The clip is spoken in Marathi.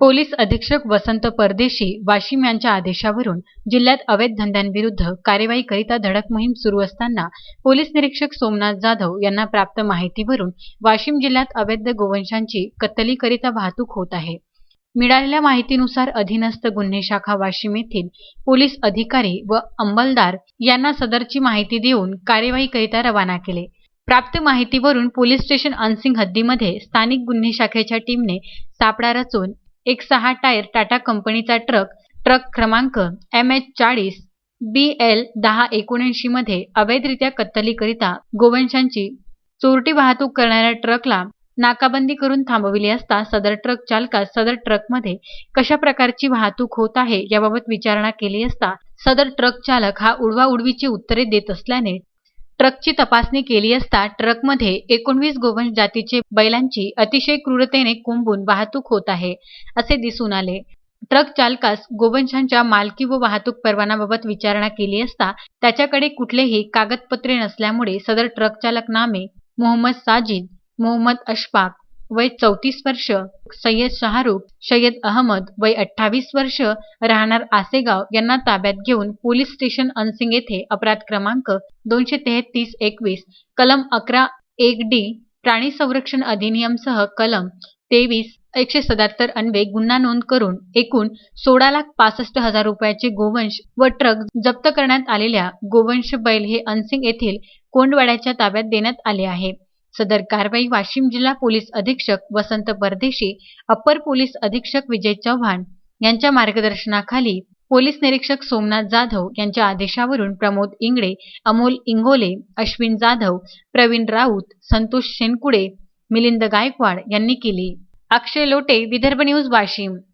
पोलीस अधीक्षक वसंत परदेशी वाशिम यांच्या आदेशावरून जिल्ह्यात अवैध धंद्यांविरुद्ध कार्यवाही करिता धडक मोहीम सुरू असताना पोलीस निरीक्षक सोमनाथ जाधव यांना प्राप्त माहितीवरून वाशिम जिल्ह्यात अवैध गोवंशांची कत्तलीकरिता वाहतूक होत आहे. मिळालेल्या माहितीनुसार अधीनस्थ गुन्हे शाखा वाशिम येथील पोलीस अधिकारी व अंमलदार यांना सदरची माहिती देऊन कार्यवाहीकरिता रवाना केले. प्राप्त माहितीवरून पोलीस स्टेशन अनसिंग हद्दीमध्ये स्थानिक गुन्हे शाखेच्या टीमने सापळा रचून एक सहा टायर टाटा कंपनीचा ट्रक ट्रक क्रमांक एम एच चाळीस बी एल दहा एकोणऐंशी मध्ये अवैधरित्या कत्तलीकरिता गोवंशांची चोरटी वाहतूक करणाऱ्या ट्रकला नाकाबंदी करून थांबविली असता सदर ट्रक चालकास सदर ट्रकमध्ये कशा प्रकारची वाहतूक होत आहे याबाबत विचारणा केली असता सदर ट्रक चालक हा उडवाउडवीची उत्तरे देत असल्याने ट्रकची तपासणी केली असता ट्रकमध्ये एकोणवीस गोवंश जातीचे बैलांची अतिशय क्रूरतेने कोंबून वाहतूक होत आहे असे दिसून आले. ट्रक चालकास गोवंशांच्या मालकी व वाहतूक परवानाबाबत विचारणा केली असता त्याच्याकडे कुठलेही कागदपत्रे नसल्यामुळे सदर ट्रक चालक नामे मोहम्मद साजिद मोहम्मद अशफाक वय चौतीस वर्ष सय्यद शाहरुख सय्यद अहमद वय अठ्ठावीस वर्ष राहणार आसेगाव यांना ताब्यात घेऊन पोलीस स्टेशन अनसिंग येथे अपराध क्रमांक दोनशे तेहतीस एकवीस कलम अकरा एक डी प्राणी संरक्षण अधिनियमसह कलम तेवीस एकशे सत्याहत्तर अन्वे गुन्हा नोंद करून एकूण सोळा लाख पासष्ट हजार रुपयाचे गोवंश व ट्रक जप्त करण्यात आलेल्या गोवंश बैल हे अनसिंग येथील कोंडवाड्याच्या ताब्यात देण्यात आले आहे. सदर कारवाई वाशिम जिल्हा पोलीस अधीक्षक वसंत परदेशी अप्पर पोलीस अधीक्षक विजय चव्हाण यांच्या मार्गदर्शनाखाली पोलीस निरीक्षक सोमनाथ जाधव यांच्या आदेशावरून प्रमोद इंगळे अमोल इंगोले अश्विन जाधव प्रवीण राऊत संतोष शेनकुडे मिलिंद गायकवाड यांनी केली. अक्षय लोटे विदर्भ न्यूज वाशिम.